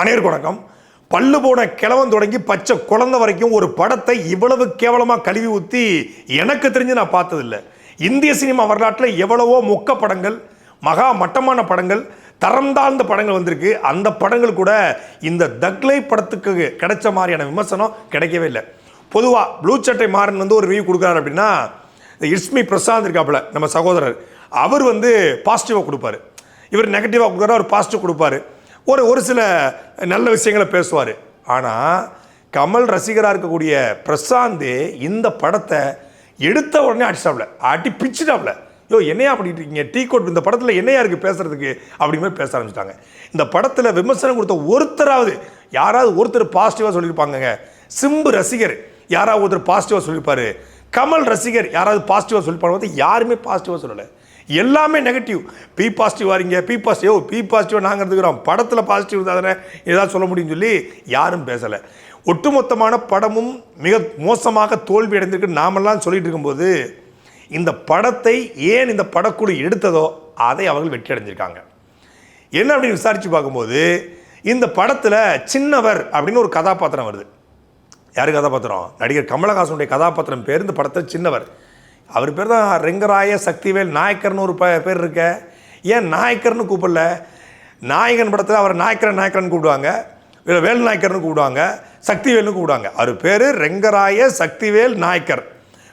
அனைவருக்கு வணக்கம் பல்லு போன கிழவன் தொடங்கி பச்சை குழந்தை வரைக்கும் ஒரு படத்தை இவ்வளவு கேவலமாக கழுவி ஊற்றி எனக்கு தெரிஞ்சு நான் பார்த்ததில்ல. இந்திய சினிமா வரலாற்றில் எவ்வளவோ மொக்க படங்கள் மகா மட்டமான படங்கள் தரம் தாழ்ந்த படங்கள் வந்திருக்கு. அந்த படங்கள் கூட இந்த தக்லை படத்துக்கு கிடைச்ச மாதிரியான விமர்சனம் கிடைக்கவே இல்லை. பொதுவாக ப்ளூ சட்டை மாறன் வந்து ஒரு ரிவ்யூ கொடுக்குறாரு அப்படின்னா இந்த இஸ்மி பிரசாந்த் இருக்காப்புல நம்ம சகோதரர் அவர் வந்து பாசிட்டிவாக கொடுப்பாரு. இவர் நெகட்டிவாக கொடுக்குறாரு அவர் பாசிட்டிவ் கொடுப்பாரு. ஒரு ஒரு சில நல்ல விஷயங்களை பேசுவார். ஆனால் கமல் ரசிகராக இருக்கக்கூடிய பிரசாந்த் இந்த படத்தை எடுத்த உடனே அடிச்சிட்டாப்ல. அடி பிச்சுட்டாப்ல. யோ என்னையா பண்ணிட்டு இருக்கீங்க? டீ கோட் இந்த படத்தில் என்னையா இருக்குது பேசுகிறதுக்கு அப்படி பேச ஆரம்பிச்சிட்டாங்க. இந்த படத்தில் விமர்சனம் கொடுத்த ஒருத்தராவது யாராவது ஒருத்தர் பாசிட்டிவாக சொல்லியிருப்பாங்கங்க. சிம்பு ரசிகர் யாராவது ஒருத்தர் பாசிட்டிவாக சொல்லியிருப்பாரு. கமல் ரசிகர் யாராவது பாசிட்டிவாக சொல்லியிருப்பாங்க. யாருமே பாசிட்டிவாக சொல்லலை. எல்லாமே நெகட்டிவ் பி பாசிட்டிவ் வரீங்க பி பாசிட்டிவ் பி பாசிட்டிவ் நாங்கள் இருந்துக்கிறோம். படத்தில் பாசிட்டிவ் தானே? ஏதாவது சொல்ல முடியும்னு சொல்லி யாரும் பேசலை. ஒட்டுமொத்தமான படமும் மிக மோசமாக தோல்வி அடைந்திருக்கு. நாமெல்லாம் சொல்லிட்டு இருக்கும்போது இந்த படத்தை ஏன் இந்த படக்குழு எடுத்ததோ அதை அவர்கள் வெற்றி அடைஞ்சிருக்காங்க. என்ன அப்படின்னு விசாரித்து பார்க்கும்போது இந்த படத்தில் சின்னவர் அப்படின்னு ஒரு கதாபாத்திரம் வருது. யார் கதாபாத்திரம்? நடிகர் கமலஹாசனுடைய கதாபாத்திரம் பேர் இந்த படத்தில் சின்னவர். அவர் பேர் தான் ரெங்கராய சக்திவேல் நாயக்கர்னு ஒரு ப- பேர் இருக்க. ஏன் நாயக்கர்னு கூப்பிடல? நாயகன் படத்தில் அவர் நாயக்கரன் நாயக்கரன் கூப்பிடுவாங்க. இல்லை வேல் நாயக்கர்னு கூப்பிடுவாங்க. சக்திவேல்னு கூப்பிடுவாங்க. அவர் பேர் ரெங்கராய சக்திவேல் நாயக்கர்.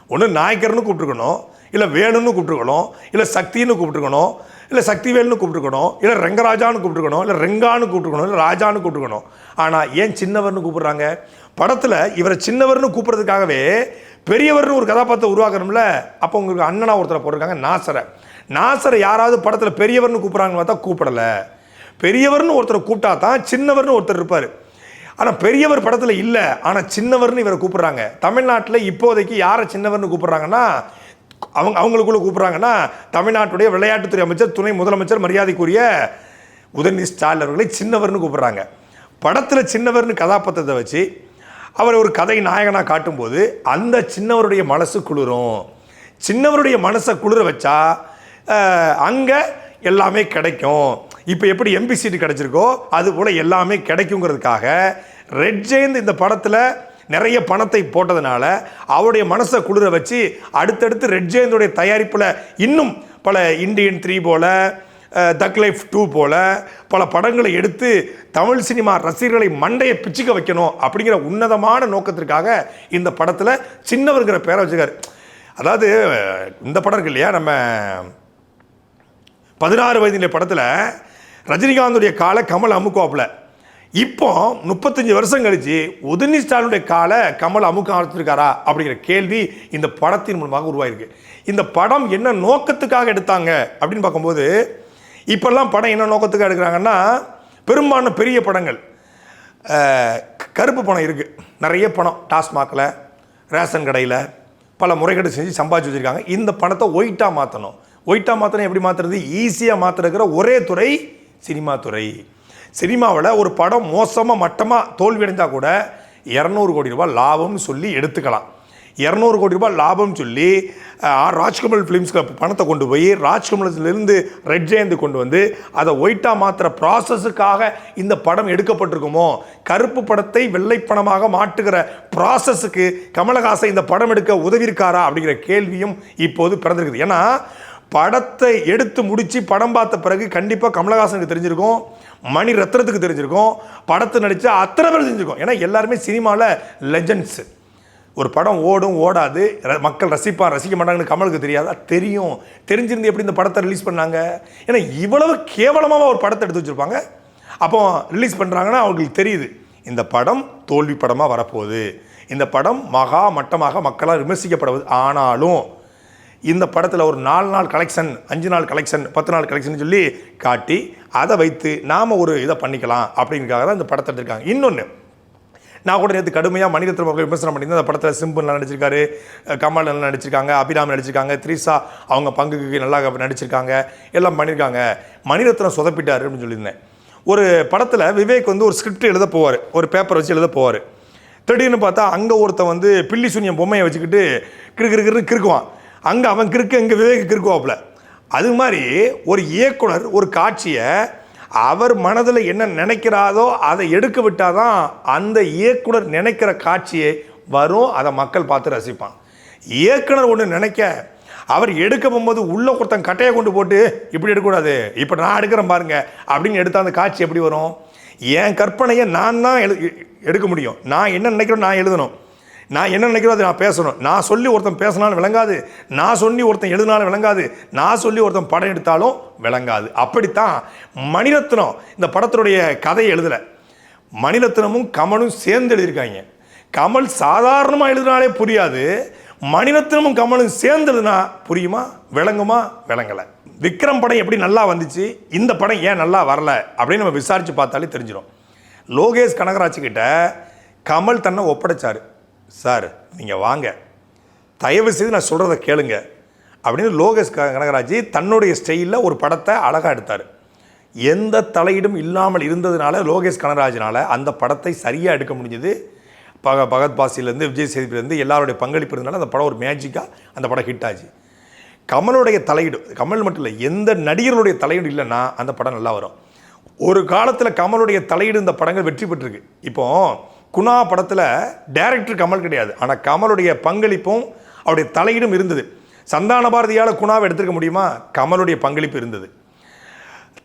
ஒன்று நாயக்கர்னு கூப்பிட்டுருக்கணும். இல்லை வேணும்னு கூப்பிட்டுருக்கணும். இல்லை சக்தின்னு கூப்பிட்டுருக்கணும். இல்லை சக்திவேல்னு கூப்பிட்டுருக்கணும். இல்லை ரெங்கராஜான்னு கூப்பிட்டுருக்கணும். இல்லை ரெங்கான்னு கூப்பிட்டுருக்கணும். இல்லை ராஜான்னு கூப்பிட்டுருக்கணும். ஆனால் ஏன் சின்னவர்னு கூப்பிட்றாங்க? படத்தில் இவரை சின்னவர்னு கூப்பிட்றதுக்காகவே பெரியவர்னு ஒரு கதாபாத்திரம் உருவாக்கணும்ல அப்போ உங்களுக்கு அண்ணனா ஒருத்தரை போட்டிருக்காங்க நாசரை. நாசரை யாராவது படத்தில் பெரியவர்னு கூப்பிட்றாங்கன்னு பார்த்தா கூப்பிடலை. பெரியவர்னு ஒருத்தரை கூப்பிட்டா தான் சின்னவர்னு ஒருத்தர் இருப்பார். ஆனால் பெரியவர் படத்தில் இல்லை ஆனால் சின்னவர்னு இவரை கூப்பிட்றாங்க. தமிழ்நாட்டில் இப்போதைக்கு யாரை சின்னவர்னு கூப்பிட்றாங்கன்னா அவங்க அவங்களுக்குள்ள கூப்பிட்றாங்கன்னா தமிழ்நாட்டுடைய விளையாட்டுத்துறை அமைச்சர் துணை முதலமைச்சர் மரியாதைக்குரிய உதயநிதி ஸ்டாலின் அவர்களை சின்னவர்னு கூப்பிட்றாங்க. படத்தில் சின்னவர்னு கதாபாத்திரத்தை வச்சு அவர் ஒரு கதை நாயகனாக காட்டும்போது அந்த சின்னவருடைய மனசு குளிரும். சின்னவருடைய மனசை குளிர வச்சா அங்கே எல்லாமே கிடைக்கும். இப்போ எப்படி எம்பி சீட்டு கிடைச்சிருக்கோ அது போல் எல்லாமே கிடைக்குங்கிறதுக்காக ரெட் ஜெயந்த் இந்த படத்தில் நிறைய பணத்தை போட்டதுனால அவருடைய மனசை குளிர வச்சு அடுத்தடுத்து ரெட்ஜேந்துடைய தயாரிப்பில் இன்னும் பல இண்டியன் த்ரீ போல் தக் லைஃப் டூ போல் பல படங்களை எடுத்து தமிழ் சினிமா ரசிகர்களை மண்டையை பிச்சுக்க வைக்கணும் அப்படிங்கிற உன்னதமான நோக்கத்திற்காக இந்த படத்தில் சின்னவர்கிற பேரை வச்சுக்கார் அதாவது இந்த படம் இருக்கு இல்லையா நம்ம பதினாறு வயதினுடைய படத்தில் ரஜினிகாந்துடைய காலை கமல் அமுக்குவாப்பில். இப்போ முப்பத்தஞ்சு வருஷம் கழிச்சு உதயநிதி ஸ்டாலினுடைய காலை கமல் அமுக்க ஆரம்பிச்சிருக்காரா அப்படிங்கிற கேள்வி இந்த படத்தின் மூலமாக உருவாயிருக்கு. இந்த படம் என்ன நோக்கத்துக்காக எடுத்தாங்க அப்படின்னு பார்க்கும்போது இப்போல்லாம் படம் என்ன நோக்கத்துக்காக எடுக்கிறாங்கன்னா பெரும்பான்மை பெரிய படங்கள். கருப்பு பணம் இருக்குது நிறைய பணம் டாஸ்மாகில் ரேஷன் கடையில் பல முறைகேடு செஞ்சு சம்பாதிச்சு வச்சுருக்காங்க. இந்த பணத்தை ஒயிட்டாக மாற்றணும் ஒயிட்டாக மாற்றணும் எப்படி மாற்றுறது ஈஸியாக மாற்றுறதுக்கிற ஒரே துறை சினிமா துறை. சினிமாவில் ஒரு படம் மோசமாக மட்டமாக தோல்வி அடைஞ்சால் கூட இரநூறு கோடி ரூபாய் லாபம்னு சொல்லி எடுத்துக்கலாம். இரநூறு கோடி ரூபாய் லாபம் சொல்லி அஹ், ராஜ்கமல் ஃபிலிம்ஸ்க்கு பணத்தை கொண்டு போய் ராஜ்கமலத்திலிருந்து ரெட் ஜெயந்தி கொண்டு வந்து அதை ஒயிட்டாக மாற்றுற ப்ராசஸுக்காக இந்த படம் எடுக்கப்பட்டிருக்குமோ? கருப்பு படத்தை வெள்ளை பணமாக மாற்றுகிற ப்ராசஸுக்கு கமலஹாசன் இந்த படம் எடுக்க உதவியிருக்காரா அப்படிங்கிற கேள்வியும் இப்போது பிறந்திருக்குது. ஏன்னா படத்தை எடுத்து முடித்து படம் பார்த்த பிறகு கண்டிப்பாக கமலஹாசனுக்கு தெரிஞ்சிருக்கும் மணி ரத்னத்துக்கு தெரிஞ்சிருக்கும் படத்தை நடித்த அத்தனை பேர் தெரிஞ்சிருக்கும். ஏன்னா எல்லாருமே சினிமாவில் லெஜண்ட்ஸு ஒரு படம் ஓடும் ஓடாது மக்கள் ரசிப்பான் ரசிக்க மாட்டாங்கன்னு கமலுக்கு தெரியாதா? தெரியும். தெரிஞ்சிருந்து எப்படி இந்த படத்தை ரிலீஸ் பண்ணாங்க? ஏன்னா இவ்வளவு கேவலமாக ஒரு படத்தை எடுத்து வச்சுருப்பாங்க. அப்போ ரிலீஸ் பண்ணுறாங்கன்னா அவங்களுக்கு தெரியுது. இந்த படம் தோல்வி படமாக வரப்போகுது. இந்த படம் மகா மட்டமாக மக்களால் விமர்சிக்கப்படுவது. ஆனாலும் இந்த படத்தில் ஒரு நாலு நாள் கலெக்ஷன் அஞ்சு நாள் கலெக்ஷன் பத்து நாள் கலெக்ஷன் சொல்லி காட்டி அதை வைத்து நாம் ஒரு இதை பண்ணிக்கலாம் அப்படிங்கிறதுக்காக தான் இந்த படத்தை எடுத்திருக்காங்க. இன்னொன்று நான் கூட நேற்று கடுமையாக மணிரத்னம் அவர்கள் விமர்சனம் பண்ணியிருந்தேன். அந்த படத்தில் சிம்பு நல்லா நடிச்சிருக்காரு கமல் நல்லா நடிச்சிருக்காங்க அபிராமி நடிச்சிருக்காங்க த்ரிஷா அவங்க பங்குக்கு நல்லா நடிச்சிருக்காங்க எல்லாம் பண்ணியிருக்காங்க. மணிரத்னம் சொதப்பிட்டார் அப்படின்னு சொல்லியிருந்தேன். ஒரு படத்தில் விவேக் வந்து ஒரு ஸ்கிரிப்ட் எழுத போவார் ஒரு பேப்பர் வச்சு எழுத போவார். திடீர்னு பார்த்தா அங்கே ஒருத்தன் வந்து பில்லி சூன்யம் பொம்மையை வச்சுக்கிட்டு கிறு கிறு கிறுக்குவான். அங்கே அவன் கிறுக்கு இங்கே விவேக் கிறுக்குவாப்புல. அது மாதிரி ஒரு இயக்குனர் ஒரு காட்சியை அவர் மனதில் என்ன நினைக்கிறாரோ அதை எடுக்க விட்டால் தான் அந்த இயக்குனர் நினைக்கிற காட்சியை வரும். அதை மக்கள் பார்த்து ரசிப்பான் இயக்குனர் ஒன்று நினைக்க அவர் எடுக்க போகும்போது உள்ளே ஒருத்தன் கட்டையை கொண்டு போட்டு இப்படி எடுக்கக்கூடாது. இப்போ நான் எடுக்கிறேன் பாருங்க. அப்படின்னு எடுத்தால் அந்த காட்சி எப்படி வரும்? என் கற்பனையை நான் தான் எழு எடுக்க முடியும். நான் என்ன நினைக்கிறோம் நான் எழுதணும். நான் என்ன நினைக்கிறோம் அதை நான் பேசணும். நான் சொல்லி ஒருத்தன் பேசினாலும் விளங்காது. நான் சொல்லி ஒருத்தன் எழுதினாலும் விளங்காது. நான் சொல்லி ஒருத்தன் படம் எடுத்தாலும் விளங்காது. அப்படித்தான் மணிரத்னம் இந்த படத்தினுடைய கதையை எழுதலை. மணிரத்னமும் கமலும் சேர்ந்து எழுதியிருக்காங்க. கமல் சாதாரணமாக எழுதினாலே புரியாது. மணிரத்னமும் கமலும் சேர்ந்து எழுதினா புரியுமா? விளங்குமா? விளங்கலை. விக்ரம் படம் எப்படி நல்லா வந்துச்சு? இந்த படம் ஏன் நல்லா வரல? அப்படின்னு நம்ம விசாரித்து பார்த்தாலே தெரிஞ்சிடும் லோகேஷ் கனகராஜ் கிட்ட கமல் தன்னை ஒப்படைச்சார். சார் நீங்கள் வாங்க. தயவு செய்து நான் சொல்கிறத கேளுங்க. அப்படின்னு லோகேஷ் கனகராஜ் தன்னுடைய ஸ்டைலில் ஒரு படத்தை அழகாக எடுத்தார். எந்த தலையீடும் இல்லாமல் இருந்ததுனால லோகேஷ் கனகராஜனால அந்த படத்தை சரியாக எடுக்க முடிஞ்சது. பக பகத் பாசிலேருந்து விஜய் சேதுபதியிலேருந்து எல்லாருடைய பங்களிப்பு இருந்தனால அந்த படம் ஒரு மேஜிக்காக அந்த படம் ஹிட் ஆச்சு. கமலுடைய தலையீடு கமல் மட்டும் இல்லை எந்த நடிகர்களுடைய தலையீடு இல்லைன்னா அந்த படம் நல்லா வரும். ஒரு காலத்தில் கமலுடைய தலையீடு இந்த படங்கள் வெற்றி பெற்றிருக்கு. இப்போது குணா படத்தில் டைரக்டர் கமல் கிடையாது. ஆனால் கமலுடைய பங்களிப்பும் அவருடைய தலையீடும் இருந்தது. சந்தான பாரதியால் குணாவை எடுத்துருக்க முடியுமா? கமலுடைய பங்களிப்பு இருந்தது.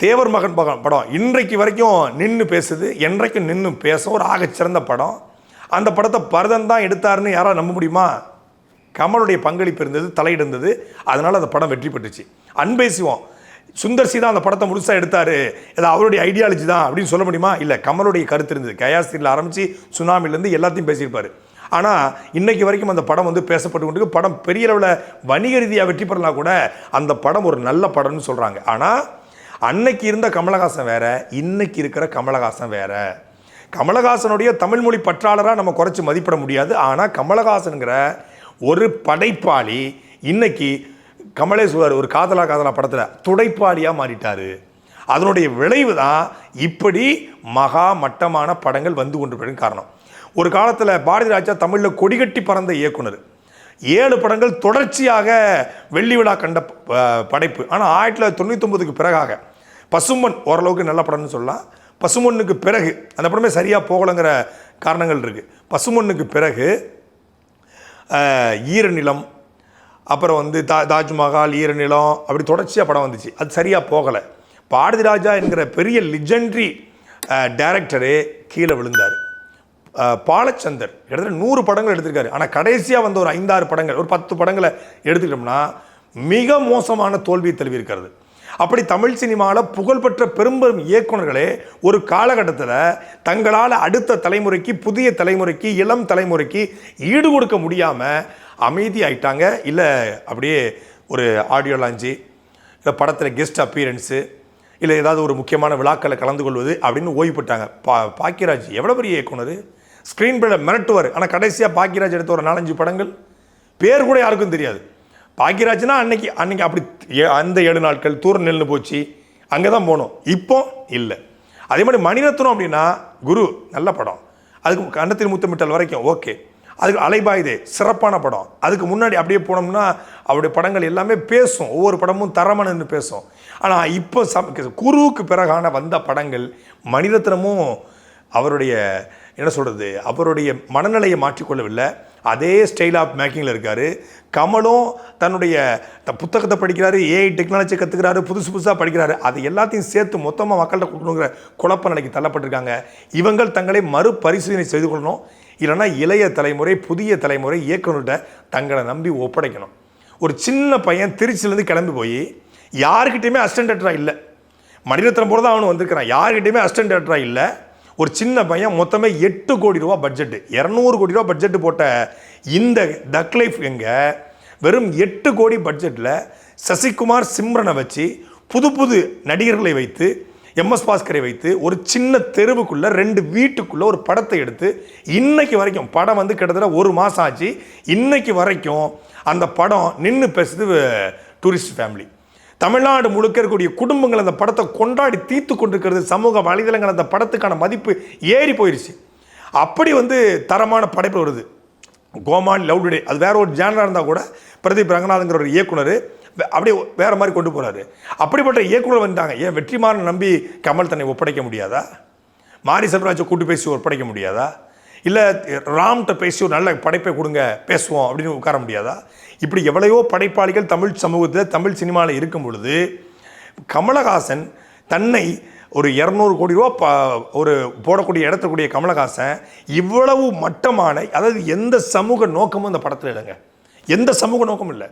தேவர் மகன் பகம் படம் இன்றைக்கு வரைக்கும் நின்று பேசுது. என்றைக்கும் நின்று பேசும் ஒரு ஆகச்சிறந்த படம். அந்த படத்தை பரதன் தான் எடுத்தாருன்னு யாராவது நம்ப முடியுமா? கமலுடைய பங்களிப்பு இருந்தது தலையிடு இருந்தது. அதனால் அந்த படம் வெற்றி பெற்றுச்சு. அன்பை சிவம் சுந்தர் சி தான் அந்த படத்தை முழுசாக எடுத்தார். இது அவருடைய ஐடியாலஜி தான் அப்படின்னு சொல்ல முடியுமா? இல்லை கமலுடைய கருத்து இருந்தது. கயாஸ்திரியில் ஆரம்பித்து சுனாமிலேருந்து எல்லாத்தையும் பேசியிருப்பார். ஆனால் இன்னைக்கு வரைக்கும் அந்த படம் வந்து பேசப்பட்டு கொண்டு படம் பெரிய அளவில் வணிக ரீதியாக வெற்றி பெறலாம் கூட அந்த படம் ஒரு நல்ல படம்னு சொல்கிறாங்க ஆனால் அன்னைக்கு இருந்த கமலஹாசன் வேற இன்னைக்கு இருக்கிற கமலஹாசன் வேற. கமலஹாசனுடைய தமிழ்மொழி பற்றாளராக நம்ம குறைச்சி மதிப்பிட முடியாது. ஆனால் கமலஹாசனுங்கிற ஒரு படைப்பாளி இன்னைக்கு கமலேஸ்வர் ஒரு காதலா காதலா படத்தில் துடைப்பாளியாக மாறிட்டார். அதனுடைய விளைவு தான் இப்படி மகா மட்டமான படங்கள் வந்து கொண்டு காரணம். ஒரு காலத்தில் பாரதி ராஜா தமிழில் கொடிகட்டி பறந்த இயக்குனர். ஏழு படங்கள் தொடர்ச்சியாக வெள்ளி விழா கண்ட படைப்பு. ஆனால் ஆயிரத்தி தொள்ளாயிரத்தி தொண்ணூத்தொம்பதுக்கு பிறகாக பசும்பொன் ஓரளவுக்கு நல்ல படம்னு சொல்லலாம். பசுமொன்னுக்கு பிறகு அந்த படமே சரியாக போகலைங்கிற காரணங்கள் இருக்குது பசுமொன்னுக்கு பிறகு ஈரநிலம் அப்புறம் வந்து தா தாஜ்மஹால் ஈரநிலம் அப்படி தொடர்ச்சியாக படம் வந்துச்சு. அது சரியாக போகலை. பாரதி ராஜா என்கிற பெரிய லிஜெண்ட்ரி டைரக்டரே கீழே விழுந்தார். பாலச்சந்தர். கிட்டத்தட்ட நூறு படங்கள் எடுத்திருக்காரு. ஆனால் கடைசியாக வந்த ஒரு ஐந்தாறு படங்கள் ஒரு பத்து படங்களை எடுத்துக்கிட்டோம்னா மிக மோசமான தோல்வியை தழுவியிருக்கிறது அப்படி தமிழ் சினிமாவில் புகழ்பெற்ற பெரும்பெரும் இயக்குனர்களே ஒரு காலகட்டத்தில் தங்களால் அடுத்த தலைமுறைக்கு புதிய தலைமுறைக்கு இளம் தலைமுறைக்கு ஈடு கொடுக்க முடியாமல் அமைதி ஆயிட்டாங்க. இல்லை அப்படியே ஒரு ஆடியோ லாஞ்சி இல்லை படத்தில் கெஸ்ட் அப்பீரன்ஸு இல்லை ஏதாவது ஒரு முக்கியமான விழாக்களில் கலந்து கொள்வது அப்படின்னு ஓய்வு பா பாக்கியராஜ் எவ்வளோ பெரிய இயக்குனர் ஸ்க்ரீன் பிளே மிரட்டுவார். ஆனால் கடைசியாக பாக்கியராஜ் எடுத்த ஒரு நாலஞ்சு படங்கள் பேர் கூட யாருக்கும் தெரியாது. பாக்கியராஜ்னா அன்னைக்கு அன்னைக்கு அப்படி ஏ- அந்த ஏழு நாட்கள் தூர நெல்னு போச்சு. அங்கே தான் போனோம். இப்போ இல்லை. அதே மாதிரி மணிரத்னம் அப்படின்னா குரு நல்ல படம். அதுக்கு கண்டத்தில் முத்தமிட்டல் வரைக்கும் ஓகே. அதுக்கு அலைபாயுதே சிறப்பான படம். அதுக்கு முன்னாடி அப்படியே போனோம்னா அவருடைய படங்கள் எல்லாமே பேசும். ஒவ்வொரு படமும் தரமனு பேசும். ஆனால் இப்போ சம் குருவுக்கு பிறகான வந்த படங்கள் மணிரத்னமும் அவருடைய என்ன சொல்கிறது அவருடைய மனநிலையை மாற்றிக்கொள்ளவில்லை. அதே ஸ்டைல் ஆஃப் மேக்கிங்கில் இருக்கார். கமலும் தன்னுடைய புத்தகத்தை படிக்கிறாரு ஏஐ டெக்னாலஜி கற்றுக்கிறாரு புதுசு புதுசாக படிக்கிறாரு. அது எல்லாத்தையும் சேர்த்து மொத்தமாக மக்கள்கிட்ட கொடுக்கணுங்கிற குழப்ப நிலைக்கு தள்ளப்பட்டிருக்காங்க. இவங்கள் தங்களை மறுபரிசீலனை செய்து கொள்ளணும். இல்லைன்னா இளைய தலைமுறை புதிய தலைமுறை இயக்குனர்கிட்ட தங்களை நம்பி ஒப்படைக்கணும். ஒரு சின்ன பையன் திருச்சியிலேருந்து கிளம்பி போய் யாருக்கிட்டையுமே அசிஸ்டன்ட் டேரக்டராக இல்லை. மணிரத்னம் போல தான் அவனு வந்திருக்கிறான். யார்கிட்டயுமே அசிஸ்டன்ட் டேரக்டராக இல்லை. ஒரு சின்ன பையன் மொத்தமே எட்டு கோடி ரூபா பட்ஜெட்டு இரநூறு கோடி ரூபா பட்ஜெட்டு போட்ட இந்த டக் லைஃப் எங்கே? வெறும் எட்டு கோடி பட்ஜெட்டில் சசிகுமார் சிம்ரனை வச்சு புது புது நடிகர்களை வைத்து எம்எஸ் பாஸ்கரை வைத்து ஒரு சின்ன தெருவுக்குள்ளே ரெண்டு வீட்டுக்குள்ளே ஒரு படத்தை எடுத்து இன்னைக்கு வரைக்கும் படம் வந்து கிட்டத்தட்ட ஒரு மாதம் ஆச்சு. இன்னைக்கு வரைக்கும் அந்த படம் நின்று பேசுது டூரிஸ்ட் ஃபேமிலி தமிழ்நாடு முழுக்க இருக்கக்கூடிய குடும்பங்கள் அந்த படத்தை கொண்டாடி தீர்த்து கொண்டிருக்கிறது சமூக வலைதளங்கள் அந்த படத்துக்கான மதிப்பு ஏறி போயிடுச்சு அப்படி வந்து தரமான படைப்பு வருது. கோமான் லவ் டுடே அது வேற ஒரு ஜேனராக இருந்தால் கூட பிரதீப் ரங்கநாதங்கிற ஒரு இயக்குனர் வே- அப்படியே வேற மாதிரி கொண்டு போறாரு. அப்படிப்பட்ட இயக்குனர் வந்தாங்க ஏன் வெற்றிமாறன் நம்பி கமல் தன்னை ஒப்படைக்க முடியாதா? மாரி செல்வராஜை கூட்டு பேசி ஒப்படைக்க முடியாதா? இல்லை ராம்கிட்ட பேசி ஒரு நல்ல படைப்பை கொடுங்க பேசுவோம் அப்படின்னு உட்கார முடியாதா? இப்படி எவ்வளையோ படைப்பாளிகள் தமிழ் சமூகத்தில் தமிழ் சினிமாவில் இருக்கும் பொழுது கமலஹாசன் தன்னை ஒரு இரநூறு கோடி ரூபா ப ஒரு போடக்கூடிய இடத்துக்கூடிய கமலஹாசன் இவ்வளவு மட்டமான அதாவது எந்த சமூக நோக்கமும் இந்த படத்தில் இல்லைங்க. எந்த சமூக நோக்கமும் இல்லை.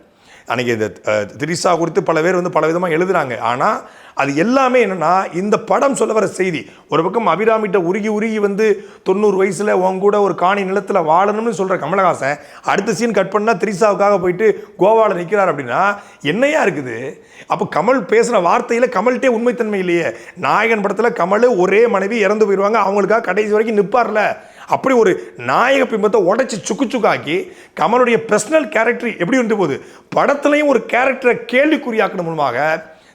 அன்றைக்கி இந்த திரிசா குறித்து பல பேர் வந்து பல விதமாக எழுதுறாங்க. ஆனால் அது எல்லாமே என்னென்னா இந்த படம் சொல்ல வர செய்தி ஒரு பக்கம் அபிராமிட்ட உருகி உருகி வந்து தொண்ணூறு வயசில் உன் கூட ஒரு காணி நிலத்தில் வாழணும்னு சொல்கிற கமலஹாசன் அடுத்த சீன் கட் பண்ணால் திரிசாவுக்காக போயிட்டு கோவாவில் நிற்கிறார் அப்படின்னா என்னையா இருக்குது? அப்போ கமல் பேசுகிற வார்த்தையில் கமல்கிட்டே உண்மைத்தன்மை இல்லையே. நாயகன் படத்தில் கமல் ஒரே மனைவி இறந்து போயிடுவாங்க அவங்களுக்காக கடைசி வரைக்கும் நிற்பார்ல அப்படி ஒரு நாயக பிம்பத்தை உடைச்சி சுக்கு சுக்காக்கி கமலுடைய பர்சனல் கேரக்டர் எப்படி வந்து போகுது? படத்துலையும் ஒரு கேரக்டரை கேள்விக்குறியாக்கணும் மூலமாக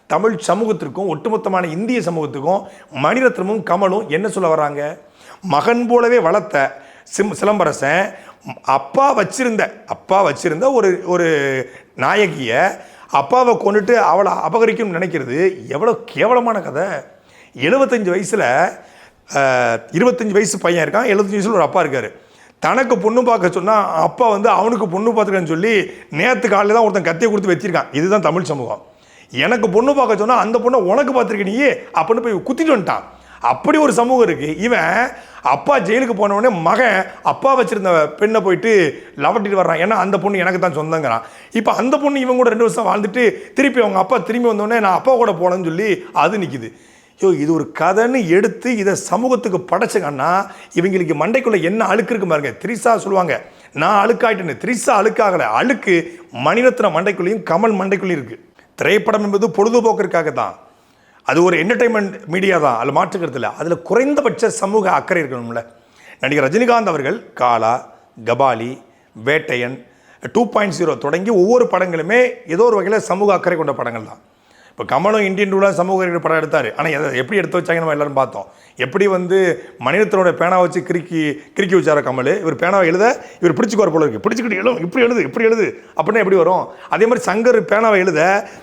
தமிழ் சமூகத்திற்கும் ஒட்டுமொத்தமான இந்திய சமூகத்துக்கும் மணிரத்னமும் கமலும் என்ன சொல்ல வர்றாங்க? மகன் போலவே வளர்த்த சிம் சிலம்பரசன் அப்பா வச்சிருந்த அப்பா வச்சிருந்த ஒரு ஒரு நாயகியை அப்பாவை கொண்டுட்டு அவளை அபகரிக்கணும்னு நினைக்கிறது எவ்வளோ கேவலமான கதை. எழுபத்தஞ்சு வயசில் இருபத்தஞ்சு வயசு பையன் இருக்கான் எழுபத்தஞ்சு வயசில் ஒரு அப்பா இருக்கார். தனக்கு பொண்ணு பார்க்க சொன்னால் அப்பா வந்து அவனுக்கு பொண்ணு பார்த்துக்கன்னு சொல்லி நேற்று காலையில் தான் ஒருத்தன் கத்தியை கொடுத்து வச்சிருக்கான். இதுதான் தமிழ் சமூகம். எனக்கு பொண்ணு பார்க்க சொன்னால் அந்த பொண்ணை உனக்கு பார்த்துருக்க நீயே அப்படின்னு போய் குத்திட்டு வந்துட்டான். அப்படி ஒரு சமூகம் இருக்குது இவன் அப்பா ஜெயிலுக்கு போனவொடனே மகன் அப்பா வச்சுருந்த பெண்ணை போயிட்டு லவட்டிட்டு வர்றான். ஏன்னா அந்த பொண்ணு எனக்கு தான் சொந்தங்கிறான். இப்போ அந்த பொண்ணு இவன் கூட ரெண்டு வருஷம் வாழ்ந்துட்டு திருப்பி அவங்க அப்பா திரும்பி வந்தோடனே நான் அப்பா கூட போனேன்னு சொல்லி அது நிற்கிது ஐயோ இது ஒரு கதைன்னு எடுத்து இதை சமூகத்துக்கு படைச்சங்கன்னா இவங்களுக்கு மண்டைக்குள்ளே என்ன அழுக்கு இருக்கு பாருங்க. திரிசா சொல்லுவாங்க நான் அழுக்காயிட்டேன்னு திரிசா அழுக்காகலை அழுக்கு மணிரத்ன மண்டைக்குள்ளேயும் கமல் மண்டைக்குள்ளேயும் இருக்குது திரைப்படம் என்பது பொழுதுபோக்கிற்காக தான். அது ஒரு என்டர்டைன்மெண்ட் மீடியா தான் அதில் மாற்றுக்கிறது இல்லை. அதில் குறைந்தபட்ச சமூக அக்கறை இருக்கணும்ல. நடிகர் ரஜினிகாந்த் அவர்கள் Kaala Kabali Vettaiyan two point zero தொடங்கி ஒவ்வொரு படங்களுமே ஏதோ ஒரு வகையில் சமூக அக்கறை கொண்ட படங்கள் தான். இப்போ கமலும் இந்தியன் டூலாக சமூக படம் எடுத்தார். ஆனால் எதை எப்படி எடுத்து வச்சாங்க நம்ம எல்லாரும் பார்த்தோம். எப்படி வந்து மணிரத்னோட பேனா வச்சு கிறுக்கி கிறுக்கி வச்சார கமல்? இவர் பேனாவை எழுத இவர் பிடிச்சிக்குவார் போல இருக்கு. பிடிச்சிக்கிட்டு எழுது இப்படி எழுது இப்படி எழுது. அப்படின்னா எப்படி வரும்? அதே மாதிரி சங்கர் பேனாவை எழுத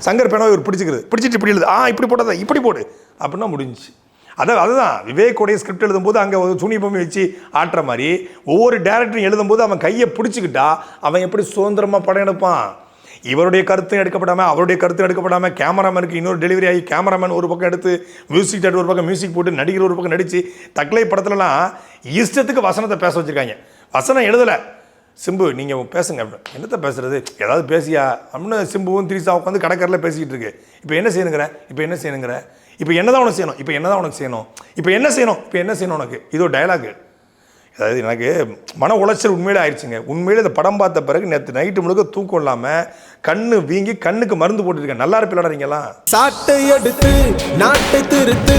சங்கர் பேனாவை இவர் பிடிச்சிக்கிறது பிடிச்சிட்டு இப்படி எழுது. ஆ இப்படி போட்டதா? இப்படி போடு. அப்படின்னா முடிஞ்சு அதான் அதுதான். விவேக்குடைய ஸ்கிரிப்ட் எழுதும்போது அங்கே ஒரு துணி பொம்மை வச்சு ஆட்டுற மாதிரி ஒவ்வொரு டேரக்டரும் எழுதும்போது அவன் கையை பிடிச்சிக்கிட்டா அவன் எப்படி சுதந்திரமாக படம் எடுப்பான்? இவருடைய கருத்தும் எடுக்கப்படாமல் அவருடைய கருத்தும் எடுக்கப்படாமல் கேமராமேனுக்கு இன்னொரு டெலிவரி ஆகி கேமராமேன் ஒரு பக்கம் எடுத்து மியூசிக் டேரக்டர் ஒரு பக்கம் மியூசிக் போட்டு நடிகர் ஒரு பக்கம் நடித்து தக்லை படத்துலலாம் இஷ்டத்துக்கு வசனத்தை பேச வச்சுருக்காங்க. வசனம் எழுதலை. சிம்பு நீங்கள் பேசுங்க. அப்படின்னு என்னத்த பேசுறது? ஏதாவது பேசியா? அப்படின்னு சிம்புவும் திரிசா உட்காந்து கடற்கரில் பேசிக்கிட்டு இருக்கு. இப்போ என்ன செய்யணுங்கிற? இப்போ என்ன செய்யணுங்கிற? இப்போ என்ன தான் உனக்கு செய்யணும்? இப்போ என்ன தான் உனக்கு செய்யணும்? இப்போ என்ன செய்யணும்? இப்போ என்ன செய்யணும் உனக்கு? இது ஒரு டயலாகு அதாவது எனக்கு மன உளைச்சல் உண்மையிலே ஆயிடுச்சுங்க. உண்மையிலே இந்த படம் பார்த்த பிறகு நேற்று நைட்டு முழுக்க தூக்கம் இல்லாமல் கண்ணு வீங்கி கண்ணுக்கு மருந்து போட்டுருக்கேன். நல்லா இருப்பில்லடா நீங்களாம் சாட்டை எடுத்து நாட்டை திருத்து